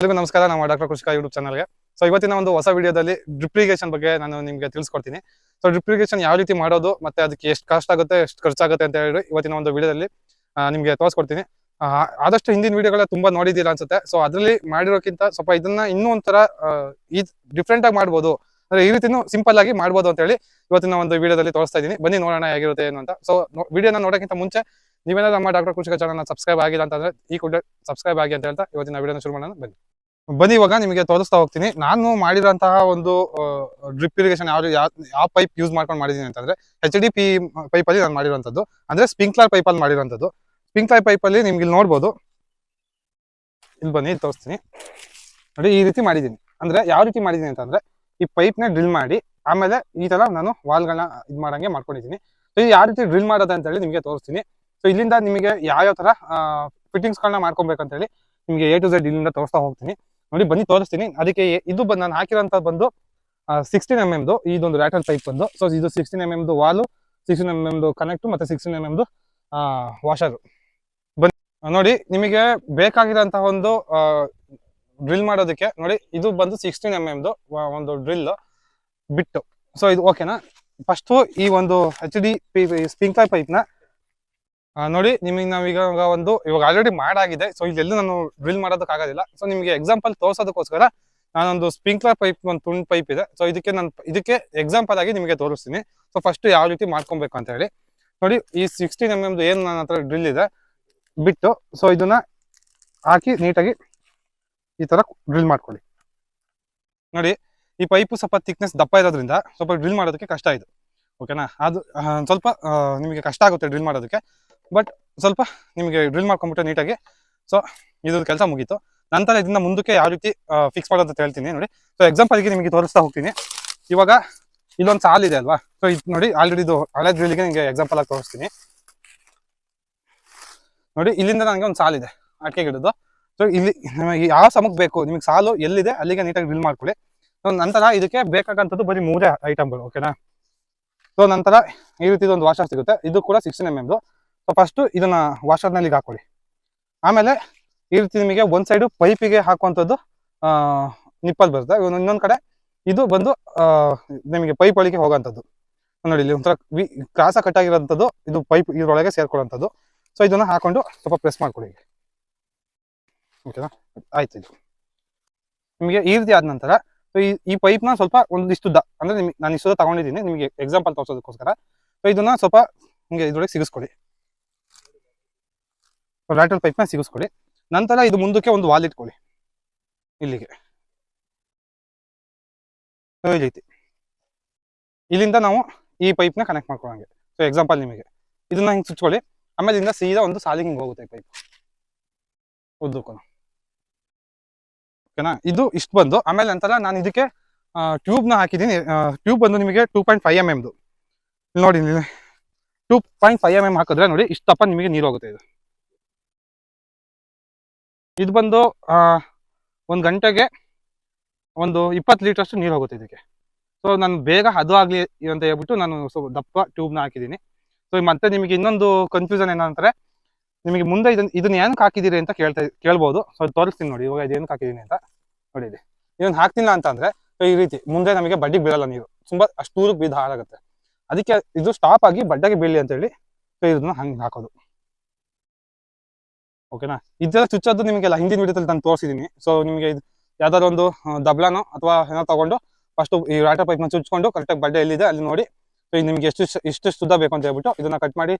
ಎಲ್ಲರಿಗೂ ನಮಸ್ಕಾರ, ನಮ್ಮ ಡಾಕ್ಟರ್ ಕೃಷಿಕ ಯೂಟ್ಯೂಬ್ ಚಾನಲ್ಗೆ ಸೊ ಇವತ್ತಿನ ಒಂದು ಹೊಸ ವಿಡಿಯೋದಲ್ಲಿ ಡ್ರಿಪ್ರಿಗೇಷನ್ ಬಗ್ಗೆ ನಾನು ನಿಮಗೆ ತಿಳಿಸ್ಕೊಡ್ತೀನಿ. ಸೊ ಡ್ರಿಪ್ರಿಗೇಷನ್ ಯಾವ ರೀತಿ ಮಾಡೋದು, ಮತ್ತೆ ಅದಕ್ಕೆ ಎಷ್ಟು ಕಾಸ್ಟ್ ಆಗುತ್ತೆ, ಎಷ್ಟು ಖರ್ಚಾಗುತ್ತೆ ಅಂತ ಹೇಳಿ ಇವತ್ತಿನ ಒಂದು ವಿಡಿಯೋದಲ್ಲಿ ನಿಮಗೆ ತೋರಿಸ್ಕೊಡ್ತೀನಿ. ಆದಷ್ಟು ಹಿಂದಿನ ವಿಡಿಯೋಗಳ ತುಂಬಾ ನೋಡಿದ್ದೀರಾ ಅನ್ಸುತ್ತೆ. ಸೊ ಅದರಲ್ಲಿ ಮಾಡಿರೋಕ್ಕಿಂತ ಸ್ವಲ್ಪ ಇದನ್ನ ಇನ್ನೂ ಒಂಥರ ಈ ಡಿಫ್ರೆಂಟ್ ಆಗಿ ಮಾಡ್ಬೋದು. ಅಂದ್ರೆ ಈ ರೀತಿನೂ ಸಿಂಪಲ್ ಆಗಿ ಮಾಡ್ಬೋದು ಅಂತ ಹೇಳಿ ಇವತ್ತಿನ ಒಂದು ವಿಡಿಯೋದಲ್ಲಿ ತೋರಿಸ್ತಾ ಇದ್ದೀನಿ. ಬನ್ನಿ ನೋಡೋಣ ಹೇಗಿರುತ್ತೆ ಏನು ಅಂತ. ಸೊ ವಿಡಿಯೋನ ನೋಡೋಕ್ಕಿಂತ ಮುಂಚೆ ನೀವೇನಾದ್ರೂ ನಮ್ಮ ಡಾಕ್ಟರ್ ಕೃಷಿಕ ಚಾನಲ್ನ ಸಬ್ಸ್ಕ್ರೈಬ್ ಆಗಿಲ್ಲ ಅಂತಂದ್ರೆ ಈ ಕೂಡ ಸಬ್ಸ್ಕ್ರೈಬ್ ಆಗಿ ಅಂತ ಹೇಳ್ತಾ ಇವತ್ತಿನ ವಿಡಿಯೋನ ಶುರು ಮಾಡೋಣ. ಬನ್ನಿ. ಬನ್ನಿ, ಇವಾಗ ನಿಮಗೆ ತೋರಿಸ್ತಾ ಹೋಗ್ತೀನಿ. ನಾನು ಮಾಡಿರೋಂತಹ ಒಂದು ಡ್ರಿಪ್ ಇರಿಗೇಷನ್ ಯಾವ ಯಾವ ಯಾವ ಪೈಪ್ ಯೂಸ್ ಮಾಡ್ಕೊಂಡು ಮಾಡಿದೀನಿ ಅಂತಂದ್ರೆ ಎಚ್ ಡಿ ಪಿ ಪೈಪ್ ಅಲ್ಲಿ ನಾನು ಮಾಡಿರೋಂಥದ್ದು ಅಂದ್ರೆ ಸ್ಪಿಂಕ್ಲರ್ ಪೈಪ್ ಅಲ್ಲಿ ಮಾಡಿರೋಂಥದ್ದು ಸ್ಪಿಂಕ್ಲರ್ ಪೈಪ್ ಅಲ್ಲಿ ನಿಮ್ಗೆ ಇಲ್ಲಿ ನೋಡ್ಬೋದು. ಇಲ್ಲಿ ಬನ್ನಿ ತೋರಿಸ್ತೀನಿ. ನೋಡಿ, ಈ ರೀತಿ ಮಾಡಿದ್ದೀನಿ ಅಂದ್ರೆ ಯಾವ ರೀತಿ ಮಾಡಿದ್ದೀನಿ ಅಂತಂದ್ರೆ, ಈ ಪೈಪ್ನ ಡ್ರಿಲ್ ಮಾಡಿ, ಆಮೇಲೆ ಈ ತರ ನಾನು ವಾಲ್ಗಳನ್ನ ಇದು ಮಾಡಂಗೆ ಮಾಡ್ಕೊಂಡಿದ್ದೀನಿ ಸೊ ಯಾವ ರೀತಿ ಡ್ರಿಲ್ ಮಾಡೋದು ಅಂತ ಹೇಳಿ ನಿಮಗೆ ತೋರಿಸ್ತೀನಿ. ಸೊ ಇಲ್ಲಿಂದ ನಿಮಗೆ ಯಾವ್ಯಾವ ತರ ಫಿಟ್ಟಿಂಗ್ಸ್ ಗಳನ್ನ ಮಾಡ್ಕೊಬೇಕಂತ ಹೇಳಿ ನಿಮಗೆ ಎ ಟು ಝೆಡ್ ಇಲ್ಲಿಂದ ತೋರಿಸ್ತಾ ಹೋಗ್ತೀನಿ. ನೋಡಿ, ಬನ್ನಿ, ತೋರಿಸ್ತೀನಿ. ಅದಕ್ಕೆ ಇದು ಬಂದು ನಾನು ಹಾಕಿರೋಂಥ ಬಂದು ಸಿಕ್ಸ್ಟೀನ್ ಎಂ ಎಮ್ದು ಇದೊಂದು ರ್ಯಾಟಲ್ ಪೈಪ್ ಬಂದು. ಸೊ ಇದು ಸಿಕ್ಸ್ಟೀನ್ ಎಂ ಎಮ್ದು ವಾಲು ಸಿಕ್ಸ್ಟೀನ್ ಎಂ ಎಮ್ದು ಕನೆಕ್ಟು ಮತ್ತೆ ಸಿಕ್ಸ್ಟೀನ್ ಎಂ ಎಮ್ದು ವಾಷರು ಬನ್ನಿ. ನೋಡಿ, ನಿಮಗೆ ಬೇಕಾಗಿರೋಂತಹ ಒಂದು ಡ್ರಿಲ್ ಮಾಡೋದಕ್ಕೆ, ನೋಡಿ, ಇದು ಬಂದು ಸಿಕ್ಸ್ಟೀನ್ ಎಂ ಎಮ್ದು ಒಂದು ಡ್ರಿಲ್ ಬಿಟ್ಟು. ಸೊ ಇದು ಓಕೆನಾ ಫಸ್ಟು ಈ ಒಂದು ಎಚ್ ಡಿ ಪಿ ಸ್ಪಿಂಕ್ಲರ್ ಪೈಪ್ನ ನೋಡಿ, ನಿಮಗೆ ನಾವೀಗ ಒಂದು ಇವಾಗ ಆಲ್ರೆಡಿ ಮಾಡಾಗಿದೆ. ಸೊ ಇಲ್ಲೆಲ್ಲೂ ನಾನು ಡ್ರಿಲ್ ಮಾಡೋದಕ್ಕಾಗೋದಿಲ್ಲ ಸೊ ನಿಮಗೆ ಎಕ್ಸಾಂಪಲ್ ತೋರ್ಸೋದಕ್ಕೋಸ್ಕರ ನಾನೊಂದು ಸ್ಪ್ರಿಂಕ್ಲರ್ ಪೈಪ್ ಒಂದು ತುಂಡ್ ಪೈಪ್ ಇದೆ. ಸೊ ಇದಕ್ಕೆ ನಾನು ಇದಕ್ಕೆ ಎಕ್ಸಾಂಪಲ್ ಆಗಿ ನಿಮಗೆ ತೋರಿಸ್ತೀನಿ. ಸೊ ಫಸ್ಟ್ ಯಾವ ರೀತಿ ಮಾಡ್ಕೊಬೇಕು ಅಂತ ಹೇಳಿ. ನೋಡಿ, ಈ ಸಿಕ್ಸ್ಟೀನ್ ಎಂ ಎಮ್ದು ಏನು ನನ್ನ ಹತ್ರ ಡ್ರಿಲ್ ಇದೆ, ಬಿಟ್ಟು ಸೊ ಇದನ್ನ ಹಾಕಿ ನೀಟಾಗಿ ಈ ಥರ ಡ್ರಿಲ್ ಮಾಡ್ಕೊಳ್ಳಿ. ನೋಡಿ, ಈ ಪೈಪು ಸ್ವಲ್ಪ ಥಿಕ್ನೆಸ್ ದಪ್ಪ ಇರೋದ್ರಿಂದ ಸ್ವಲ್ಪ ಡ್ರಿಲ್ ಮಾಡೋದಕ್ಕೆ ಕಷ್ಟ ಇದು. ಓಕೆನಾ ಅದು ಸ್ವಲ್ಪ ನಿಮಗೆ ಕಷ್ಟ ಆಗುತ್ತೆ ಡ್ರಿಲ್ ಮಾಡೋದಕ್ಕೆ. ಬಟ್ ಸ್ವಲ್ಪ ನಿಮಗೆ ಡ್ರಿಲ್ ಮಾಡ್ಕೊಂಬಿಟ್ಟು ನೀಟಾಗಿ ಸೊ ಇದ್ರ ಕೆಲಸ ಮುಗೀತು. ನಂತರ ಇದನ್ನ ಮುಂದಕ್ಕೆ ಯಾವ ರೀತಿ ಫಿಕ್ಸ್ ಮಾಡೋದು ಅಂತ ಹೇಳ್ತೀನಿ ನೋಡಿ. ಸೊ ಎಕ್ಸಾಂಪಲ್ಗೆ ನಿಮಗೆ ತೋರಿಸ್ತಾ ಹೋಗ್ತೀನಿ. ಇವಾಗ ಇಲ್ಲೊಂದು ಸಾಲ್ ಇದೆ ಅಲ್ವಾ? ಸೊ ಇದು ನೋಡಿ ಆಲ್ರೆಡಿ ಇದು ಹಳೆ ಡ್ರಿಲ್ಗೆ ನಿಮಗೆ ಎಕ್ಸಾಂಪಲ್ ಆಗಿ ತೋರಿಸ್ತೀನಿ. ನೋಡಿ, ಇಲ್ಲಿಂದ ನನಗೆ ಒಂದು ಸಾಲ್ ಇದೆ, ಅಡಿಕೆ ಗಿಡದ್ದು. ಸೊ ಇಲ್ಲಿ ನಿಮಗೆ ಯಾವ ಸಮಕ್ಕೆ ಬೇಕು? ನಿಮಗೆ ಸಾಲು ಎಲ್ಲಿದೆ? ಅಲ್ಲಿಗೆ ನೀಟಾಗಿ ಡ್ರಿಲ್ ಮಾಡ್ಕೊಳ್ಳಿ. ಸೊ ನಂತರ ಇದಕ್ಕೆ ಬೇಕಾಗಂಥದ್ದು ಬರೀ ಮೂರೇ ಐಟಮ್ಗಳು ಓಕೆನಾ ಸೊ ನಂತರ ಈ ರೀತಿ ಒಂದು ವಾಷರ್ ಸಿಗುತ್ತೆ. ಇದು ಕೂಡ ಸಿಕ್ಸ್ಟೀನ್ ಎಂ ಎಮ್ದು ಫಸ್ಟು ಇದನ್ನ ವಾಷರ್ನಲ್ಲಿ ಹಾಕೊಳ್ಳಿ. ಆಮೇಲೆ ಈ ರೀತಿ ನಿಮಗೆ ಒಂದ್ ಸೈಡು ಪೈಪಿಗೆ ಹಾಕುವಂಥದ್ದು ನಿಪ್ಪಲ್ ಬರುತ್ತೆ. ಇನ್ನು ಇನ್ನೊಂದ್ ಕಡೆ ಇದು ಬಂದು ನಿಮಗೆ ಪೈಪ್ ಒಳಗೆ ಹೋಗೋಂಥದ್ದು ನೋಡಿ, ಇಲ್ಲಿ ಒಂಥರ ವಿ ಕ್ರಾಸ ಕಟ್ ಆಗಿರೋಂಥದ್ದು ಇದು ಪೈಪ್ ಇದ್ರೊಳಗೆ ಸೇರ್ಕೊಳ್ಳೋಂಥದ್ದು ಸೊ ಇದನ್ನ ಹಾಕೊಂಡು ಸ್ವಲ್ಪ ಪ್ರೆಸ್ ಮಾಡ್ಕೊಳ್ಳಿ ಓಕೆನಾ ಆಯ್ತು ಇದು. ನಿಮಗೆ ಈ ರೀತಿ ಆದ ನಂತರ ಈ ಈ ಪೈಪ್ನ ಸ್ವಲ್ಪ ಒಂದಿಷ್ಟು ದ, ಅಂದ್ರೆ ನಾನು ಇಷ್ಟು ತಗೊಂಡಿದ್ದೀನಿ, ನಿಮಗೆ ಎಕ್ಸಾಂಪಲ್ ತೋರಿಸೋದಕ್ಕೋಸ್ಕರ. ಸೊ ಇದನ್ನ ಸ್ವಲ್ಪ ನಿಮಗೆ ಇದ್ರೊಳಗೆ ಸಿಗಿಸ್ಕೊಳ್ಳಿ. ರ್ಯಾಟಲ್ ಪೈಪ್ನ ಸಿಗಿಸ್ಕೊಳ್ಳಿ. ನಂತರ ಇದು ಮುಂದಕ್ಕೆ ಒಂದು ವಾಲ್ ಇಟ್ಕೊಳ್ಳಿ. ಇಲ್ಲಿಗೆ. ಸೊ ರೀತಿ. ಇಲ್ಲಿಂದ ನಾವು ಈ ಪೈಪ್ನ ಕನೆಕ್ಟ್ ಮಾಡ್ಕೊಳಂಗೆ ಸೊ ಎಕ್ಸಾಂಪಲ್ ನಿಮಗೆ. ಇದನ್ನ ಹಿಂಗೆ ಸುಚ್ಕೊಳ್ಳಿ ಆಮೇಲೆ ಇಲ್ಲಿಂದ ಸೀದಾ ಒಂದು ಸಾಲಿಗೆ ಹಿಂಗೆ ಹೋಗುತ್ತೆ ಪೈಪ್ ಉದ್ದಕ್ಕೂ. ಓಕೆನಾ ಇದು ಇಷ್ಟು ಬಂದು. ಆಮೇಲೆ ನಂತರ ನಾನು ಇದಕ್ಕೆ ಟ್ಯೂಬ್ನ ಹಾಕಿದ್ದೀನಿ ಟ್ಯೂಬ್ ಬಂದು ನಿಮಗೆ ಟೂ ಪಾಯಿಂಟ್ ಫೈವ್ ಎಂ ಎಮ್ದು ನೋಡಿ two point five M M ಹಾಕಿದ್ರೆ ನೋಡಿ ಇಷ್ಟಪ್ಪ ನಿಮಗೆ ನೀರು ಹೋಗುತ್ತೆ ಇದು. ಇದು ಬಂದು ಒಂದು ಗಂಟೆಗೆ ಒಂದು ಇಪ್ಪತ್ತು ಲೀಟರ್ಷ್ಟು ನೀರು ಹೋಗುತ್ತೆ ಇದಕ್ಕೆ. ಸೊ ನಾನು ಬೇಗ ಅದು ಆಗಲಿ ಅಂತ ಹೇಳ್ಬಿಟ್ಟು ನಾನು ಸ್ವಲ್ಪ ದಪ್ಪ ಟ್ಯೂಬ್ನ ಹಾಕಿದ್ದೀನಿ. ಸೊ ಮತ್ತೆ ನಿಮಗೆ ಇನ್ನೊಂದು ಕನ್ಫ್ಯೂಷನ್ ಏನಂತಾರೆ ನಿಮಗೆ ಮುಂದೆ ಇದನ್ನ ಇದನ್ನ ಏನಕ್ಕೆ ಹಾಕಿದ್ದೀರಿ ಅಂತ ಕೇಳ್ತಾ, ಕೇಳ್ಬೋದು. ಸೊ ತೋರಿಸ್ತೀನಿ ನೋಡಿ, ಇವಾಗ ಇದೇನಕ್ಕೆ ಹಾಕಿದ್ದೀನಿ ಅಂತ. ನೋಡಿ ಇದನ್ನು ಹಾಕ್ತಿಲ್ಲ ಅಂತ ಅಂದ್ರೆ ಈ ರೀತಿ ಮುಂದೆ ನಮಗೆ ಬಡ್ಡಿಗೆ ಬೀಳಲ್ಲ ನೀರು. ತುಂಬ, ಅಷ್ಟು ದೂರಕ್ಕೆ ಬಿದ್ದು ಹಾಳಾಗುತ್ತೆ. ಅದಕ್ಕೆ ಇದು ಸ್ಟಾಪ್ ಆಗಿ ಬಡ್ಡೆಗೆ ಬೀಳಿ ಅಂತ ಹೇಳಿ ಸೊ ಇದನ್ನ ಹಂಗೆ ಹಾಕೋದು. ಓಕೆನಾ ಇದೆಲ್ಲ ಚುಚ್ಚೋದು ನಿಮಗೆಲ್ಲ ಹಿಂದಿನ ವಿಡಿಯೋದಲ್ಲಿ ನಾನು ತೋರಿಸಿದ್ದೀನಿ ಸೊ ನಿಮಗೆ ಇದು ಯಾವ್ದಾದ್ರು ಒಂದು ದಬ್ಲಾನೋ ಅಥವಾ ಏನೋ ತಗೊಂಡು ಫಸ್ಟ್ ಈ ವಾಟರ್ ಪೈಪ್ನ ಚುಚ್ಕೊಂಡು ಕರೆಕ್ಟಾಗಿ ಬಡ್ಡೆ ಎಲ್ಲಿದೆ ಅಲ್ಲಿ ನೋಡಿ. ಸೊ ನಿಮಗೆ ಎಷ್ಟು ಎಷ್ಟು ಸುದ್ದ ಬೇಕು ಅಂತ ಹೇಳ್ಬಿಟ್ಟು ಇದನ್ನ ಕಟ್ ಮಾಡಿ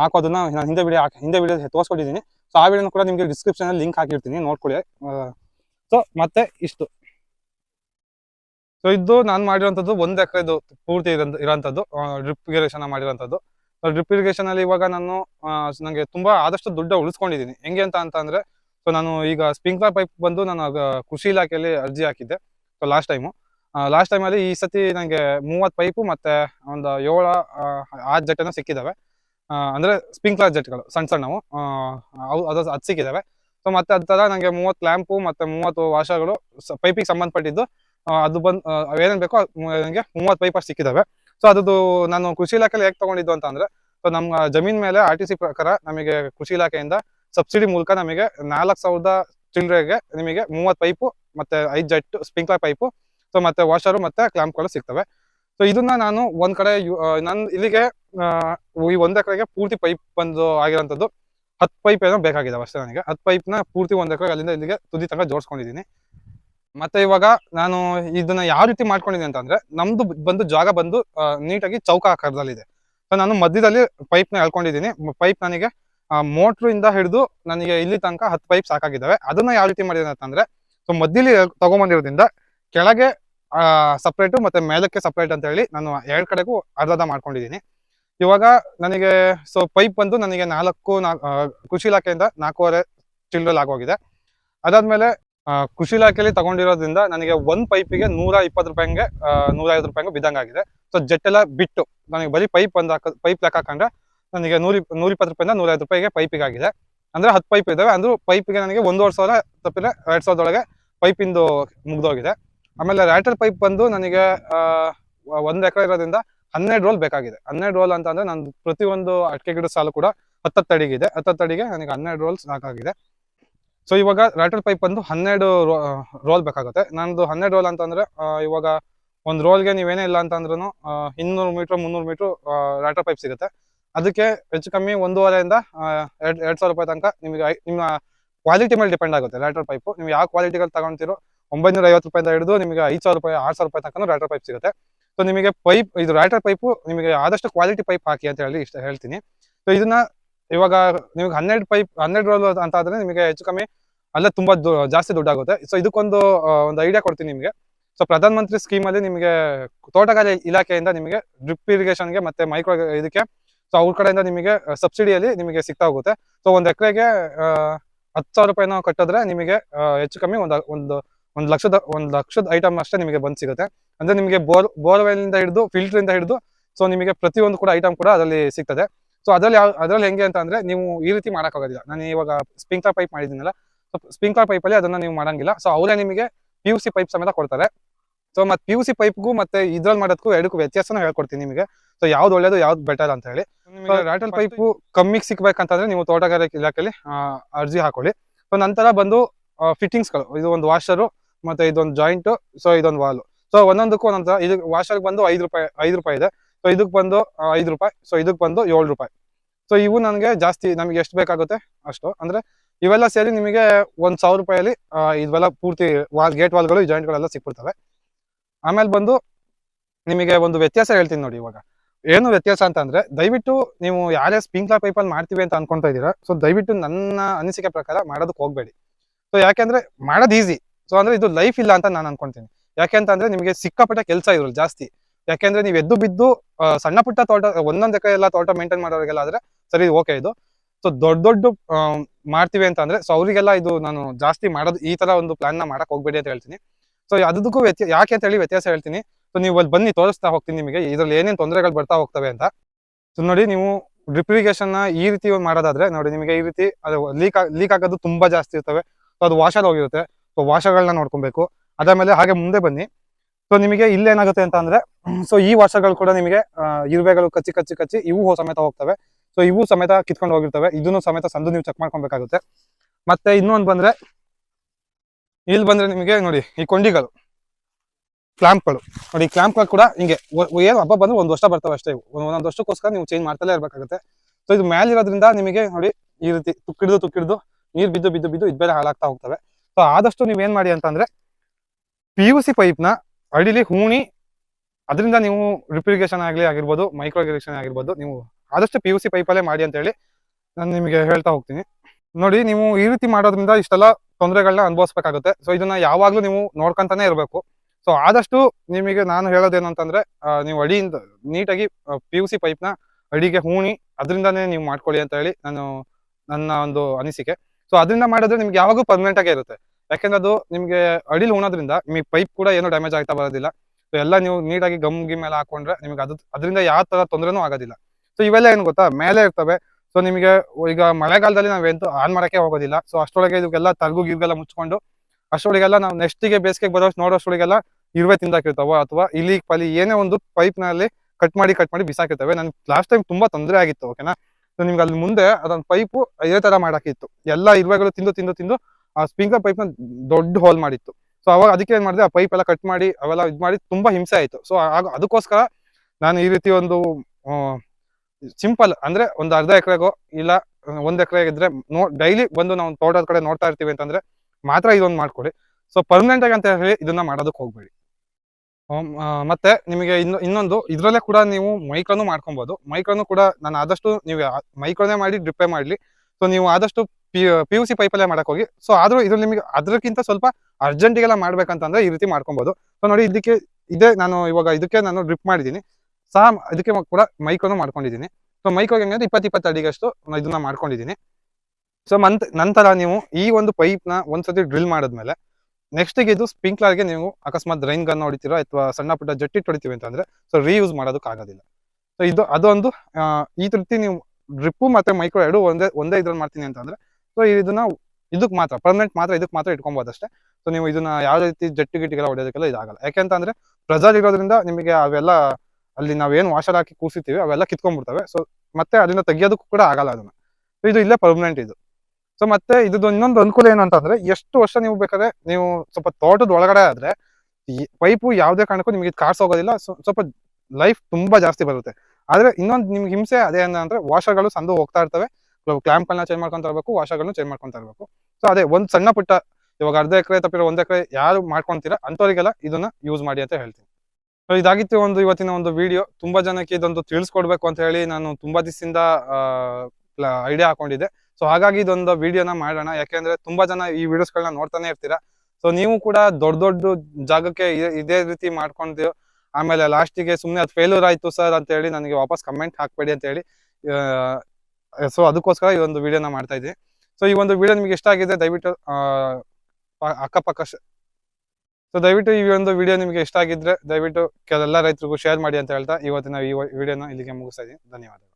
ಹಾಕೋದನ್ನ ನಾನು ಹಿಂದೆ ವಿಡಿಯೋ ಹಿಂದೆ ವಿಡಿಯೋ ತೋರಿಸ್ಕೊಟ್ಟಿದ್ದೀನಿ ಸೊ ಆ ವಿಡಿಯೋನ ಕೂಡ ನಿಮಗೆ ಡಿಸ್ಕ್ರಿಪ್ಷನ್ ಅಲ್ಲಿ ಲಿಂಕ್ ಹಾಕಿರ್ತೀನಿ. ನೋಡ್ಕೊಳ್ಳಿ. ಸೊ ಮತ್ತೆ ಇಷ್ಟು. ಸೊ ಇದು ನಾನು ಮಾಡಿರೋಂಥದ್ದು ಒಂದು ಎಕರೆದು ಪೂರ್ತಿ ಇರೋ- ಇರೋಂಥದ್ದು ಡ್ರಿಪ್ ಇರಿಗೇಷನ್ ಮಾಡಿರೋಂಥದ್ದು. ಸೊ ಡ್ರಿಪ್ ಅಲ್ಲಿ ಇವಾಗ ನಾನು ನನಗೆ ನಂಗೆ ತುಂಬಾ ಆದಷ್ಟು ದುಡ್ಡು ಉಳಿಸ್ಕೊಂಡಿದ್ದೀನಿ ಹೆಂಗೆ ಅಂತ ಅಂತ ಅಂದ್ರೆ ಸೊ ನಾನು ಈಗ ಸ್ಪ್ರಿಂಕ್ಲರ್ ಪೈಪ್ ಬಂದು ನಾನು ಕೃಷಿ ಇಲಾಖೆಯಲ್ಲಿ ಅರ್ಜಿ ಹಾಕಿದ್ದೆ. So last time last time ಅಲ್ಲಿ ಈ ಸತಿ ನನಗೆ ಮೂವತ್ತು ಪೈಪು ಮತ್ತೆ ಒಂದು ಏಳು ಆರು ಜೆಟ್ಟನ ಸಿಕ್ಕಿದಾವೆ. ಅಂದರೆ ಸ್ಪ್ರಿಂಕ್ಲರ್ ಜಟ್ಗಳು ಸಣ್ಣ ಸಣ್ಣವು. ಅದು ಅದು ಸಿಕ್ಕಿದಾವೆ. ಸೊ ಮತ್ತೆ ಅದ ಥರ ನನಗೆ ಮೂವತ್ತು ಲ್ಯಾಂಪು ಮತ್ತೆ ಮೂವತ್ತು ವಾಷರ್ಗಳು ಪೈಪಿಗೆ ಸಂಬಂಧಪಟ್ಟಿದ್ದು. ಅದು ಬಂದು ಏನೇನು ಬೇಕೋ ನನಗೆ ಮೂವತ್ತು ಪೈಪ್ ಸಿಕ್ಕಿದ್ದಾವೆ ಸೊ ಅದು ನಾನು ಕೃಷಿ ಇಲಾಖೆಯಲ್ಲಿ ಹೇಗೆ ತಗೊಂಡಿದ್ದು ಅಂತ ಅಂದ್ರೆ ಸೊ ನಮ್ಮ ಜಮೀನ್ ಮೇಲೆ ಆರ್ ಟಿ ಸಿ ಪ್ರಕಾರ ನಮಗೆ ಕೃಷಿ ಇಲಾಖೆಯಿಂದ ಸಬ್ಸಿಡಿ ಮೂಲಕ ನಮಗೆ ನಾಲ್ಕು ಸಾವಿರದ ಚಿಲ್ಡ್ರೆಗೆ ನಿಮಗೆ ಮೂವತ್ತು ಪೈಪು ಮತ್ತೆ ಐದು ಜೆಟ್ ಸ್ಪ್ರಿಂಕ್ಲರ್ ಪೈಪು ಸೊ ಮತ್ತೆ ವಾಷರು ಮತ್ತೆ ಕ್ಲಾಂಪ್ಗಳು ಸಿಗ್ತವೆ. ಸೊ ಇದನ್ನ ನಾನು ಒಂದ್ ಕಡೆ ನನ್ ಇಲ್ಲಿಗೆ ಈ ಒಂದ್ ಎಕರೆಗೆ ಪೂರ್ತಿ ಪೈಪ್ ಬಂದು ಆಗಿರೋಂಥದ್ದು ಹತ್ತು ಪೈಪ್ ಏನೋ ಬೇಕಾಗಿದಾವೆ ಅಷ್ಟೇ ನನಗೆ. ಹತ್ತು ಪೈಪ್ನ ಪೂರ್ತಿ ಒಂದ್ ಎಕರೆ ಅಲ್ಲಿಂದ ಇಲ್ಲಿಗೆ ತುದಿ ತನಕ ಜೋಡಿಸ್ಕೊಂಡಿದ್ದೀನಿ. ಮತ್ತೆ ಇವಾಗ ನಾನು ಇದನ್ನ ಯಾವ ರೀತಿ ಮಾಡ್ಕೊಂಡಿದ್ದೀನಿ ಅಂತಂದ್ರೆ ನಮ್ದು ಬಂದು ಜಾಗ ಬಂದು ನೀಟಾಗಿ ಚೌಕ ಆಕಾರದಲ್ಲಿದೆ. ಸೊ ನಾನು ಮಧ್ಯದಲ್ಲಿ ಪೈಪ್ನ ಎಳ್ಕೊಂಡಿದ್ದೀನಿ. ಪೈಪ್ ನನಗೆ ಮೋಟ್ರು ಇಂದ ಹಿಡಿದು ನನಗೆ ಇಲ್ಲಿ ತನಕ ಹತ್ತು ಪೈಪ್ ಸಾಕಾಗಿದ್ದಾವೆ. ಅದನ್ನ ಯಾವ ರೀತಿ ಮಾಡಿದ್ದೀನಿ ಅಂತಂದ್ರೆ ಸೊ ಮಧ್ಯಲಿ ತಗೊಂಬಂದಿರೋದ್ರಿಂದ ಕೆಳಗೆ ಸಪ್ರೇಟು ಮತ್ತೆ ಮೇಲಕ್ಕೆ ಸಪ್ರೇಟ್ ಅಂತ ಹೇಳಿ ನಾನು ಎರಡ್ ಕಡೆಗೂ ಅರ್ಧ ಮಾಡ್ಕೊಂಡಿದ್ದೀನಿ. ಇವಾಗ ನನಗೆ ಸೊ ಪೈಪ್ ಬಂದು ನನಗೆ ನಾಲ್ಕು ಕೃಷಿ ಇಲಾಖೆಯಿಂದ ನಾಲ್ಕೂವರೆ ಚಿಲ್ಡ್ರಲ್ ಆಗೋಗಿದೆ. ಅದಾದ್ಮೇಲೆ ಕೃಷಿ ಇಲಾಖೆಯಲ್ಲಿ ತಗೊಂಡಿರೋದ್ರಿಂದ ನನಗೆ ಒಂದ್ ಪೈಪಿಗೆ ನೂರ ಇಪ್ಪತ್ತು ರೂಪಾಯಿಗೆ ನೂರ ಐವತ್ತು ರೂಪಾಯಿಗೆ ಬಿದ್ದಂಗಾಗಿದೆ ಸೊ ಜೆಟ್ ಎಲ್ಲ ಬಿಟ್ಟು, ನನಗೆ ಬರೀ ಪೈಪ್ ಒಂದು ಹಾಕ ಪೈಪ್ ಲೆಕ್ಕ ಹಾಕೊಂಡ್ರೆ ನನಗೆ ನೂರ ನೂರ ಇಪ್ಪತ್ತು ರೂಪಾಯಿಂದ ನೂರ ಐವತ್ತು ರೂಪಾಯಿಗೆ ಪೈಪಿಗೆ ಆಗಿದೆ. ಅಂದ್ರೆ ಹತ್ತು ಪೈಪ್ ಇದಾವೆ ಅಂದ್ರೂ ಪೈಪಿಗೆ ನನಗೆ ಒಂದೂವರೆ ಸಾವಿರ ತಪ್ಪಿದ್ರೆ ಎರಡ್ ಸಾವಿರದೊಳಗೆ ಪೈಪಿಂದು ಮುಗ್ದೋಗಿದೆ. ಆಮೇಲೆ ರ್ಯಾಟರ್ ಪೈಪ್ ಬಂದು ನನಗೆ ಒಂದು ಎಕರೆ ಇರೋದ್ರಿಂದ ಹನ್ನೆರಡು ರೋಲ್ ಬೇಕಾಗಿದೆ. ಹನ್ನೆರಡು ರೋಲ್ ಅಂತ ಅಂದ್ರೆ ನಾನು ಪ್ರತಿಯೊಂದು ಅಡಿಕೆ ಗಿಡ ಸಾಲು ಕೂಡ ಹತ್ತತ್ತು ಅಡಿಗೆ ಹತ್ತತ್ತು ಅಡಿಗೆ ನನಗೆ ಹನ್ನೆರಡು ರೋಲ್ ಸಾಕಾಗಿದೆ ಸೊ ಇವಾಗ ರಾಟರ್ ಪೈಪ್ ಬಂದು ಹನ್ನೆರಡು ರೋಲ್ ಬೇಕಾಗುತ್ತೆ. ನಂದು ಹನ್ನೆರಡು ರೋಲ್ ಅಂತಂದ್ರೆ ಇವಾಗ ಒಂದು ರೋಲ್ಗೆ ನೀವೇನೇ ಇಲ್ಲ ಅಂತಂದ್ರೂ ಇನ್ನೂರು ಮೀಟರ್ ಮುನ್ನೂರು ಮೀಟರ್ ರ್ಯಾಟರ್ ಪೈಪ್ ಸಿಗುತ್ತೆ. ಅದಕ್ಕೆ ಹೆಚ್ಚು ಕಮ್ಮಿ ಒಂದೂವರೆಯಿಂದ ಎರಡು ಎರಡು ಸಾವಿರ ರೂಪಾಯಿ ತನಕ ನಿಮಗೆ ನಿಮ್ಮ ಕ್ವಾಲಿಟಿ ಮೇಲೆ ಡಿಪೆಂಡ್ ಆಗುತ್ತೆ ರ್ಯಾಟರ್ ಪೈಪ್ ನೀವು ಯಾವ ಕ್ವಾಲಿಟಿಗಳು ತಗೊಂತೀರೋ, ಒಂಬೈನೂರ ಐವತ್ತು ರೂಪಾಯಿಂದ ಹಿಡಿದು ನಿಮಗೆ ಐದು ಸಾವಿರ ರೂಪಾಯಿ, ಆರು ಸಾವಿರ ರೂಪಾಯಿ ತನಕ ರ್ಯಾಟರ್ ಪೈಪ್ ಸಿಗುತ್ತೆ. ಸೊ ನಿಮಗೆ ಪೈಪ್ ಇದು ರ್ಯಾಟರ್ ಪೈಪು ನಿಮಗೆ ಆದಷ್ಟು ಕ್ವಾಲಿಟಿ ಪೈಪ್ ಹಾಕಿ ಅಂತ ಹೇಳಿ ಇಷ್ಟ ಹೇಳ್ತೀನಿ. ಸೊ ಇದನ್ನ ಇವಾಗ ನಿಮಗೆ ಹನ್ನೆರಡು ಪೈಪ್, ಹನ್ನೆರಡು ರೋಲ್ ಅಂತ ಆದ್ರೆ ನಿಮಗೆ ಹೆಚ್ಚು ಕಮ್ಮಿ ಅಲ್ಲೇ ತುಂಬಾ ಜಾಸ್ತಿ ದುಡ್ಡಾಗುತ್ತೆ. ಸೊ ಇದಕ್ಕೊಂದು ಒಂದು ಐಡಿಯಾ ಕೊಡ್ತೀನಿ ನಿಮಗೆ. ಸೊ ಪ್ರಧಾನ ಮಂತ್ರಿ ಸ್ಕೀಮ್ ಅಲ್ಲಿ ನಿಮಗೆ ತೋಟಗಾರಿಕೆ ಇಲಾಖೆಯಿಂದ ನಿಮಗೆ ಡ್ರಿಪ್ ಇರಿಗೇಷನ್ಗೆ ಮತ್ತೆ ಮೈಕ್ರೋ ಇದಕ್ಕೆ ಸೊ ಅವ್ರ ಕಡೆಯಿಂದ ನಿಮಗೆ ಸಬ್ಸಿಡಿಯಲ್ಲಿ ನಿಮಗೆ ಸಿಗ್ತಾ ಹೋಗುತ್ತೆ. ಸೊ ಒಂದ್ ಎಕರೆಗೆ ಹತ್ತು ಸಾವಿರ ರೂಪಾಯಿನ ಕಟ್ಟಿದ್ರೆ ನಿಮಗೆ ಹೆಚ್ಚು ಕಮ್ಮಿ ಒಂದು ಒಂದು ಒಂದು ಲಕ್ಷದ ಒಂದು ಲಕ್ಷದ ಐಟಮ್ ಅಷ್ಟೇ ನಿಮಗೆ ಬಂದ್ ಸಿಗುತ್ತೆ. ಅಂದ್ರೆ ನಿಮಗೆ ಬೋರ್ ಬೋರ್ವೆಲ್ ಇಂದ ಹಿಡಿದು ಫಿಲ್ಟರ್ ಇಂದ ಹಿಡಿದು ಸೊ ನಿಮಗೆ ಪ್ರತಿಯೊಂದು ಕೂಡ ಐಟಮ್ ಕೂಡ ಅದರಲ್ಲಿ ಸಿಗ್ತದೆ. ಸೊ ಅದ್ರಲ್ಲಿ ಯಾವ ಅದ್ರಲ್ಲಿ ಹೆಂಗೆ ಅಂತ ಅಂದ್ರೆ ನೀವು ಈ ರೀತಿ ಮಾಡೋಕ್ಕಾಗೋದಿಲ್ಲ ನಾನು ಇವಾಗ ಸ್ಪ್ರಿಂಕ್ಲರ್ ಪೈಪ್ ಮಾಡಿದ್ದೀನಲ್ಲ ಸೊ ಸ್ಪ್ರಿಂಕ್ಲರ್ ಪೈಪ್ ಅಲ್ಲಿ ಅದನ್ನ ನೀವು ಮಾಡಂಗಿಲ್ಲ. ಸೊ ಅವರೇ ನಿಮಗೆ ಪಿ ಯು ಸಿ ಪೈಪ್ ಸಮೇತ ಕೊಡ್ತಾರೆ. ಸೊ ಮತ್ತೆ ಪಿ ಯು ಸಿ ಪೈಪ್ಗೂ ಮತ್ತೆ ಇದ್ರಲ್ಲಿ ಮಾಡೋದಕ್ಕೂ ಎರಡಕ್ಕೂ ವ್ಯತ್ಯಾಸನ ಹೇಳ್ಕೊಡ್ತೀನಿ ನಿಮಗೆ. ಸೊ ಯಾವ್ದು ಒಳ್ಳೇದು ಯಾವ್ದು ಬೆಟರ್ ಅಂತ ಹೇಳಿ. ರಾಟಲ್ ಪೈಪು ಕಮ್ಮಿಗೆ ಸಿಗ್ಬೇಕಂತಂದ್ರೆ ನೀವು ತೋಟಗಾರಿಕೆ ಇಲಾಖೆಯಲ್ಲಿ ಅರ್ಜಿ ಹಾಕೊಳ್ಳಿ. ಸೊ ನಂತರ ಬಂದು ಫಿಟ್ಟಿಂಗ್ಸ್ಗಳು ಇದು ಒಂದು ವಾಷರು ಮತ್ತೆ ಇದೊಂದು ಜಾಯಿಂಟ್ ಸೊ ಇದೊಂದು ವಾಲ್ ಸೊ ಒಂದೊಂದಕ್ಕೂ ಒಂದೊಂದು ಇದು ವಾಷರ್ ಬಂದು ಐದು ರೂಪಾಯಿ ಐದು ರೂಪಾಯಿ ಇದೆ. ಸೊ ಇದಕ್ಕೆ ಬಂದು ಐದು ರೂಪಾಯಿ. ಸೊ ಇದಕ್ಕೆ ಬಂದು ಏಳು ರೂಪಾಯಿ. ಸೊ ಇವು ನನಗೆ ಜಾಸ್ತಿ ನಮಗೆ ಎಷ್ಟು ಬೇಕಾಗುತ್ತೆ? ಅಷ್ಟು. ಅಂದ್ರೆ, ಇವೆಲ್ಲ ಸೇರಿ ನಿಮಗೆ ಒಂದ್ ಸಾವಿರ ರೂಪಾಯಲ್ಲಿ ಇವೆಲ್ಲ ಪೂರ್ತಿ ವಾಲ್, ಗೇಟ್ ವಾಲ್ಗಳು ಜಾಯಿಂಟ್ಗಳೆಲ್ಲ ಸಿಕ್ಬಿಡ್ತವೆ. ಆಮೇಲೆ ಬಂದು ನಿಮಗೆ ಒಂದು ವ್ಯತ್ಯಾಸ ಹೇಳ್ತೀನಿ ನೋಡಿ ಇವಾಗ. ಏನು ವ್ಯತ್ಯಾಸ ಅಂತ ಅಂದ್ರೆ ದಯವಿಟ್ಟು ನೀವು ಯಾರೇ ಸ್ಪ್ರಿಂಕ್ಲರ್ ಪೈಪಲ್ಲಿ ಮಾಡ್ತೀವಿ ಅಂತ ಅನ್ಕೊಂತಾ ಇದ್ದೀರಾ, ಸೊ ದಯವಿಟ್ಟು ನನ್ನ ಅನಿಸಿಕೆ ಪ್ರಕಾರ ಮಾಡೋದಕ್ಕೆ ಹೋಗಬೇಡಿ. ಸೊ ಯಾಕೆಂದ್ರೆ ಮಾಡೋದು ಈಸಿ ಸೊ ಅಂದ್ರೆ ಇದು ಲೈಫ್ ಇಲ್ಲ ಅಂತ ನಾನು ಅನ್ಕೊಂತೀನಿ. ಯಾಕೆಂತಂದ್ರೆ, ನಿಮಗೆ ಸಿಕ್ಕಾಪಟ್ಟೆ ಕೆಲಸ ಇರೋಲ್ಲ ಜಾಸ್ತಿ. ಯಾಕೆಂದ್ರೆ ನೀವು ಎದ್ದು ಬಿದ್ದು ಸಣ್ಣ ಪುಟ್ಟ ತೋಟ, ಒಂದೊಂದ್ ಎಕರೆ ಎಲ್ಲ ತೋಟ ಮೇಂಟೈನ್ ಮಾಡೋರಿಗೆಲ್ಲ ಆದ್ರೆ ಸರಿ ಓಕೆ ಇದು. ಸೊ ದೊಡ್ಡ ದೊಡ್ಡ ಮಾಡ್ತೀವಿ ಅಂತ ಅಂದ್ರೆ ಸೊ ಅವರಿಗೆಲ್ಲ ಇದು ನಾನು ಜಾಸ್ತಿ ಮಾಡೋದು, ಈ ತರ ಒಂದು ಪ್ಲಾನ್ನ ಮಾಡಕ್ ಹೋಗ್ಬೇಡಿ ಅಂತ ಹೇಳ್ತೀನಿ. ಸೊ ಅದಕ್ಕೂ ವ್ಯತ್ಯಾಸ ಯಾಕೆ ಅಂತ ಹೇಳಿ ವ್ಯತ್ಯಾಸ ಹೇಳ್ತೀನಿ. ಸೊ ನೀವು ಅಲ್ಲಿ ಬನ್ನಿ, ತೋರಿಸ್ತಾ ಹೋಗ್ತೀನಿ ನಿಮಗೆ. ಇದ್ರಲ್ಲಿ ಏನೇನು ತೊಂದರೆಗಳು ಬರ್ತಾ ಹೋಗ್ತವೆ ಅಂತ. ಸೊ ನೋಡಿ ನೀವು ಡ್ರಿಪ್ ಇರಿಗೇಷನ್ನ ಈ ರೀತಿ ಮಾಡೋದಾದ್ರೆ, ನೋಡಿ ನಿಮಗೆ ಈ ರೀತಿ ಅದು ಲೀಕ್ ಲೀಕ್ ಆಗೋದು ತುಂಬಾ ಜಾಸ್ತಿ ಇರ್ತವೆ. ಸೊ ಅದು ವಾಷರ್ ಹೋಗಿರುತ್ತೆ. ಸೊ ವಾಷರ್ಗಳನ್ನ ನೋಡ್ಕೊಬೇಕು. ಅದಾದ್ಮೇಲೆ ಹಾಗೆ ಮುಂದೆ ಬನ್ನಿ. ಸೊ ನಿಮಗೆ ಇಲ್ಲೇನಾಗುತ್ತೆ ಅಂತ ಅಂದ್ರೆ ಸೊ ಈ ವರ್ಷಗಳು ಕೂಡ ನಿಮಗೆ ಇರುವೆಗಳು ಕಚ್ಚಿ ಕಚ್ಚಿ ಕಚ್ಚಿ ಇವು ಸಮೇತ ಹೋಗ್ತವೆ. ಸೊ ಇವು ಸಮೇತ ಕಿತ್ಕೊಂಡು ಹೋಗಿರ್ತವೆ. ಇದನ್ನು ಸಮೇತ ಸಂದು ನೀವು ಚೆಕ್ ಮಾಡ್ಕೊಬೇಕಾಗುತ್ತೆ. ಮತ್ತೆ ಇನ್ನೊಂದು ಬಂದ್ರೆ, ಇಲ್ಲಿ ಬಂದ್ರೆ ನಿಮಗೆ ನೋಡಿ, ಈ ಕೊಂಡಿಗಳು ಕ್ಲಾಂಪ್ಗಳು ನೋಡಿ ಕ್ಲಾಂಪ್ಗಳು ಕೂಡ ಹಿಂಗೆ ಏನು ಹಬ್ಬ ಬಂದ್ರೆ ಒಂದು ವರ್ಷ ಬರ್ತವೆ ಅಷ್ಟೇ ಒಂದು, ಒಂದ್- ಒಂದೊಂದು ವರ್ಷಕ್ಕೋಸ್ಕರ ನೀವು ಚೇಂಜ್ ಮಾಡ್ತಲೇ ಇರಬೇಕಾಗುತ್ತೆ. ಸೊ ಇದು ಮೇಲಿರೋದ್ರಿಂದ ನಿಮಗೆ ನೋಡಿ, ಈ ರೀತಿ ತುಕ್ಕಿಡ್ದು ತುಕ್ಕಿಡ್ದು ನೀರ್ ಬಿದ್ದು ಬಿದ್ದು ಬಿದ್ದು ಇದ್ಬೇರೆ ಹಾಳಾಗ್ತಾ ಹೋಗ್ತವೆ. ಸೊ ಆದಷ್ಟು ನೀವೇನ್ ಮಾಡಿ ಅಂತಂದ್ರೆ ಪಿ ಯು ಸಿ ಪೈಪ್ನ ಅಡಿಲಿ ಹೂಣಿ ಅದರಿಂದ ನೀವು ರಿಪ್ರಿಗೇಷನ್ ಆಗಲಿ ಆಗಿರ್ಬೋದು ಮೈಕ್ರೋ ಇರಿಗೇಷನ್ ಆಗಿರ್ಬೋದು, ನೀವು ಆದಷ್ಟು ಪಿ ಯು ಸಿ ಪೈಪಲ್ಲೇ ಮಾಡಿ ಅಂತ ಹೇಳಿ ನಾನು ನಿಮಗೆ ಹೇಳ್ತಾ ಹೋಗ್ತೀನಿ. ನೋಡಿ, ನೀವು ಈ ರೀತಿ ಮಾಡೋದ್ರಿಂದ ಇಷ್ಟೆಲ್ಲ ತೊಂದರೆಗಳನ್ನ ಅನುಭವಿಸ್ಬೇಕಾಗುತ್ತೆ. ಸೊ ಇದನ್ನ ಯಾವಾಗಲೂ ನೀವು ನೋಡ್ಕೊಂತಾನೆ ಇರಬೇಕು. ಸೊ ಆದಷ್ಟು ನಿಮಗೆ ನಾನು ಹೇಳೋದೇನು ಅಂತಂದ್ರೆ ನೀವು ಅಡಿಯಿಂದ ನೀಟಾಗಿ ಪಿ ಯು ಸಿ ಪೈಪ್ನ ಅಡಿಗೆ ಹೂಣಿ ಅದರಿಂದನೇ ನೀವು ಮಾಡ್ಕೊಳ್ಳಿ ಅಂತ ಹೇಳಿ ನಾನು ನನ್ನ ಒಂದು ಅನಿಸಿಕೆ. ಸೊ ಅದರಿಂದ ಮಾಡಿದ್ರೆ ನಿಮ್ಗೆ ಯಾವಾಗೂ ಪರ್ಮನೆಂಟ್ ಆಗಿ ಇರುತ್ತೆ. ಯಾಕೆಂದ್ರೆ ಅದು ನಿಮಗೆ ಅಡಿಲಿ ಉಣೋದ್ರಿಂದ ನಿಮಗೆ ಪೈಪ್ ಕೂಡ ಏನು ಡ್ಯಾಮೇಜ್ ಆಗ್ತಾ ಬರೋದಿಲ್ಲ. ಸೊ ಎಲ್ಲ ನೀವು ನೀಟಾಗಿ ಗಮ್, ಗಿಮ್ ಎಲ್ಲ ಹಾಕೊಂಡ್ರೆ ನಿಮಗೆ ಅದು ಅದರಿಂದ ಯಾವ ತರ ತೊಂದರೆನೂ ಆಗೋದಿಲ್ಲ. ಸೊ ಇವೆಲ್ಲ ಏನು ಗೊತ್ತಾ? ಮೇಲೆ ಇರ್ತವೆ. ಸೊ ನಿಮಗೆ ಈಗ ಮಳೆಗಾಲದಲ್ಲಿ ನಾವೆಂತೂ ಆನ್ ಮಾಡಕ್ಕೆ ಹೋಗೋದಿಲ್ಲ. ಸೊ ಅಷ್ಟೊಳಗೆ ಇದಕ್ಕೆಲ್ಲ ತರ್ಗು ಗಿರ್ಗೆಲ್ಲ ಮುಚ್ಕೊಂಡು ಅಷ್ಟೊಳಗೆಲ್ಲ ನಾವು ನೆಕ್ಸ್ಟಿಗೆ ಬೇಸಿಗೆ ಬರೋಷ್ಟು ನೋಡೋಷ್ಟೊಳಗೆಲ್ಲ ಇರುವೆ ತಿಂದಾಕಿರ್ತಾವ. ಅಥವಾ ಇಲಿ, ಪಲಿ ಏನೇ ಒಂದು ಪೈಪ್ನಲ್ಲಿ ಕಟ್ ಮಾಡಿ ಕಟ್ ಮಾಡಿ ಬಿಸಾಕಿರ್ತವೆ. ನನ್ ಲಾಸ್ಟ್ ಟೈಮ್ ತುಂಬಾ ತೊಂದರೆ ಆಗಿತ್ತು ಓಕೆನಾ ಸೊ ನಿಮ್ಗೆ ಅಲ್ಲಿ ಮುಂದೆ ಅದೊಂದು ಪೈಪು ಇದೇ ತರ ಮಾಡಾಕಿತ್ತು. ಎಲ್ಲ ಇರುವೆಗಳು ತಿಂದು ತಿಂದು ತಿಂದು ಆ ಸ್ಪ್ರಿಂಕ್ಲರ್ ಪೈಪ್ನ ದೊಡ್ಡ ಹೋಲ್ ಮಾಡಿತ್ತು. ಸೊ ಅವಾಗ ಅದಕ್ಕೆ ಏನ್ ಮಾಡಿದೆ? ಆ ಪೈಪ್ ಎಲ್ಲ ಕಟ್ ಮಾಡಿ, ಅವೆಲ್ಲ ಇದು ಮಾಡಿ ತುಂಬಾ ಹಿಂಸೆ ಆಯ್ತು. ಸೊ ಅದಕ್ಕೋಸ್ಕರ ನಾನು ಈ ರೀತಿ ಒಂದು ಸಿಂಪಲ್ ಅಂದ್ರೆ ಒಂದು ಅರ್ಧ ಎಕರೆಗೋ ಇಲ್ಲ, ಒಂದ್ ಎಕರೆ ಇದ್ರೆ ನೋ ಡೈಲಿ ಬಂದು ನಾವು ತೋಟದ ಕಡೆ ನೋಡ್ತಾ ಇರ್ತೀವಿ ಅಂತಂದ್ರೆ ಮಾತ್ರ ಇದೊಂದು ಮಾಡ್ಕೊಡಿ. ಸೊ ಪರ್ಮನೆಂಟ್ ಆಗಿ ಅಂತ ಹೇಳಿ ಇದನ್ನ ಮಾಡೋದಕ್ಕೆ ಹೋಗ್ಬೇಡಿ. ಮತ್ತೆ ನಿಮಗೆ ಇನ್ನು, ಇನ್ನೊಂದು, ಇದ್ರಲ್ಲೇ ಕೂಡ ನೀವು ಮೈಕ್ರೋನು ಮಾಡ್ಕೊಬೋದು. ಮೈಕ್ರೋನು ಕೂಡ ನಾನು ಆದಷ್ಟು ನೀವು ಮೈಕ್ರೋನೇ ಮಾಡಿ ಡ್ರಿಪ್ಪೇ ಮಾಡ್ಲಿ. ಸೊ ನೀವು ಆದಷ್ಟು ಪಿ ಪಿ ಯು ಸಿ ಪೈಪಲ್ಲೇ ಮಾಡಕ್ ಹೋಗಿ. ಸೊ ಆದ್ರೂ ಇದ್ರಲ್ಲಿ ನಿಮಗೆ ಅದಕ್ಕಿಂತ ಸ್ವಲ್ಪ ಅರ್ಜೆಂಟಿಗೆಲ್ಲ ಮಾಡ್ಬೇಕಂತಂದ್ರೆ ಈ ರೀತಿ ಮಾಡ್ಕೊಬೋದು. ಸೊ ನೋಡಿ ಇದಕ್ಕೆ ಇದೇ ನಾನು ಇವಾಗ ಇದಕ್ಕೆ ನಾನು ಡ್ರಿಪ್ ಮಾಡಿದ್ದೀನಿ. ಸಹ ಇದಕ್ಕೆ ಕೂಡ ಮೈಕ್ರೋನು ಮಾಡ್ಕೊಂಡಿದ್ದೀನಿ. ಸೊ ಮೈಕ್ರೋಗೆ ಹೆಂಗಂದ್ರೆ ಇಪ್ಪತ್ತು ಇಪ್ಪತ್ತು ಅಡಿಗಷ್ಟು ನಾನು ಇದನ್ನ ಮಾಡ್ಕೊಂಡಿದ್ದೀನಿ. ಸೊ ಮಂತ್, ನಂತರ ನೀವು ಈ ಒಂದು ಪೈಪ್ನ ಒಂದ್ಸತಿ ಡ್ರಿಲ್ ಮಾಡಿದ್ಮೇಲೆ ನೆಕ್ಸ್ಟ್ ಇದು ಸ್ಪ್ರಿಂಕ್ಲರ್ಗೆ ನೀವು ಅಕಸ್ಮಾತ್ ರೈನ್ ಗನ್ ಹೊಡಿತೀರೋ ಅಥವಾ ಸಣ್ಣ ಪುಟ್ಟ ಜಟ್ಟಿ ಹೊಡಿತೀವಿ ಅಂತಂದ್ರೆ ಸೊ ರೀಯೂಸ್ ಮಾಡೋದಕ್ಕಾಗೋದಿಲ್ಲ ಸೊ ಇದು ಅದೊಂದು ಈ ರೀತಿ ನೀವು ಡ್ರಿಪ್ಪು ಮತ್ತೆ ಮೈಕ್ರೋ ಎರಡು ಒಂದೇ ಒಂದೇ ಇದ್ರಲ್ಲಿ ಮಾಡ್ತೀನಿ ಅಂತಂದ್ರೆ ಸೊ ಇದನ್ನ ಇದಕ್ಕೆ ಮಾತ್ರ ಪರ್ಮನೆಂಟ್ ಮಾತ್ರ ಇದಕ್ಕೆ ಮಾತ್ರ ಇಟ್ಕೊಬೋದು ಅಷ್ಟೇ ಸೊ ನೀವು ಇದನ್ನ ಯಾವ ರೀತಿ ಜಟ್ಟಿ ಗಿಟ್ಟಿಗೆಲ್ಲ ಹೊಡೆಯೋದಕ್ಕೆಲ್ಲ ಇದಾಗಲ್ಲ. ಯಾಕೆಂತಂದ್ರೆ ಪ್ರೆಜರ್ ಇರೋದ್ರಿಂದ ನಿಮಗೆ ಅವೆಲ್ಲ ಅಲ್ಲಿ ನಾವೇನು ವಾಷರ್ ಹಾಕಿ ಕೂರ್ಸಿರ್ತೀವಿ, ಅವೆಲ್ಲ ಕಿತ್ಕೊಂಡ್ಬಿಡ್ತವೆ. ಸೊ ಮತ್ತೆ ಅದನ್ನ ತೆಗಿಯೋದಕ್ಕೂ ಕೂಡ ಆಗಲ್ಲ ಅದನ್ನ. ಸೊ ಇದು ಇಲ್ಲೇ ಪರ್ಮನೆಂಟ್ ಇದು. ಸೊ ಮತ್ತೆ ಇದು ಇನ್ನೊಂದು ಅನುಕೂಲ ಏನು ಅಂತಂದ್ರೆ ಎಷ್ಟು ವರ್ಷ ನೀವು ಬೇಕಾದ್ರೆ ನೀವು ಸ್ವಲ್ಪ ತೋಟದ ಒಳಗಡೆ ಆದ್ರೆ ಪೈಪು ಯಾವುದೇ ಕಾರಣಕ್ಕೂ ನಿಮಗೆ ಕಾರ್ಸ್ ಹೋಗೋದಿಲ್ಲ. ಸ್ವಲ್ಪ ಲೈಫ್ ತುಂಬಾ ಜಾಸ್ತಿ ಬರುತ್ತೆ. ಆದ್ರೆ ಇನ್ನೊಂದು ನಿಮ್ಗೆ ಹಿಂಸೆ ಅದೇ ಅಂದ್ರೆ ವಾಷರ್ಗಳು ಸಂದು ಹೋಗ್ತಾ ಇರ್ತವೆ. ಕ್ಲಾಂಪ್ ಗಳನ್ನ ಚೇಂಜ್ ಮಾಡ್ಕೊಂತ ಇರಬೇಕು ವಾಷರ್ಗಳನ್ನು ಚೇಂಜ್ ಮಾಡ್ಕೊಂತ ಇರಬೇಕು. ಸೊ ಅದೇ ಒಂದ್ ಸಣ್ಣ ಪುಟ್ಟ, ಇವಾಗ ಅರ್ಧ ಎಕರೆ ತಪ್ಪಿರೋ ಒಂದ್ ಎಕರೆ ಯಾರು ಮಾಡ್ಕೊಂತೀರಾ ಅಂತವರಿಗೆಲ್ಲ ಇದನ್ನ ಯೂಸ್ ಮಾಡಿ ಅಂತ ಹೇಳ್ತೀನಿ. ಸೊ ಇದಾಗಿತ್ತು ಒಂದು ಇವತ್ತಿನ ಒಂದು ವಿಡಿಯೋ ತುಂಬಾ ಜನಕ್ಕೆ ಇದೊಂದು ತಿಳಿಸ್ಕೊಡ್ಬೇಕು ಅಂತ ಹೇಳಿ ನಾನು ತುಂಬಾ ದಿವಸದಿಂದ ಐಡಿಯಾ ಹಾಕೊಂಡಿದ್ದೆ. ಸೊ ಹಾಗಾಗಿ ಇದೊಂದು ವಿಡಿಯೋನ ಮಾಡೋಣ. ಯಾಕೆಂದ್ರೆ ತುಂಬಾ ಜನ ಈ ವಿಡಿಯೋಸ್ಗಳನ್ನ ನೋಡ್ತಾನೆ ಇರ್ತೀರಾ. ಸೊ ನೀವು ಕೂಡ ದೊಡ್ಡ ದೊಡ್ಡ ಜಾಗಕ್ಕೆ ಇದೇ- ರೀತಿ ಮಾಡ್ಕೊಂಡು ಆಮೇಲೆ ಲಾಸ್ಟಿಗೆ ಸುಮ್ಮನೆ ಅದು ಫೇಲ್ಯೂರ್ ಆಯ್ತು ಸರ್ ಅಂತ ಹೇಳಿ ನನಗೆ ವಾಪಸ್ ಕಮೆಂಟ್ ಹಾಕ್ಬೇಡಿ ಅಂತ ಹೇಳಿ ಸೊ ಅದಕ್ಕೋಸ್ಕರ ಈ ಒಂದು ವಿಡಿಯೋನ ಮಾಡ್ತಾ ಇದ್ದೀನಿ ಸೊ ಈ ಒಂದು ವಿಡಿಯೋ ನಿಮಗೆ ಇಷ್ಟ ಆಗಿದೆ ದಯವಿಟ್ಟು ಅಕ್ಕಪಕ್ಕ ಸೊ ದಯವಿಟ್ಟು ಈ ಒಂದು ವಿಡಿಯೋ ನಿಮಗೆ ಇಷ್ಟ ಆಗಿದ್ರೆ ದಯವಿಟ್ಟು ಕೆಲವೆಲ್ಲ ರೈತರಿಗೂ ಶೇರ್ ಮಾಡಿ ಅಂತ ಹೇಳ್ತಾ ಇವತ್ತಿನ ಈ ವಿಡಿಯೋನ ಇಲ್ಲಿಗೆ ಮುಗಿಸ್ತಾ ಇದ್ದೀನಿ. ಧನ್ಯವಾದಗಳು.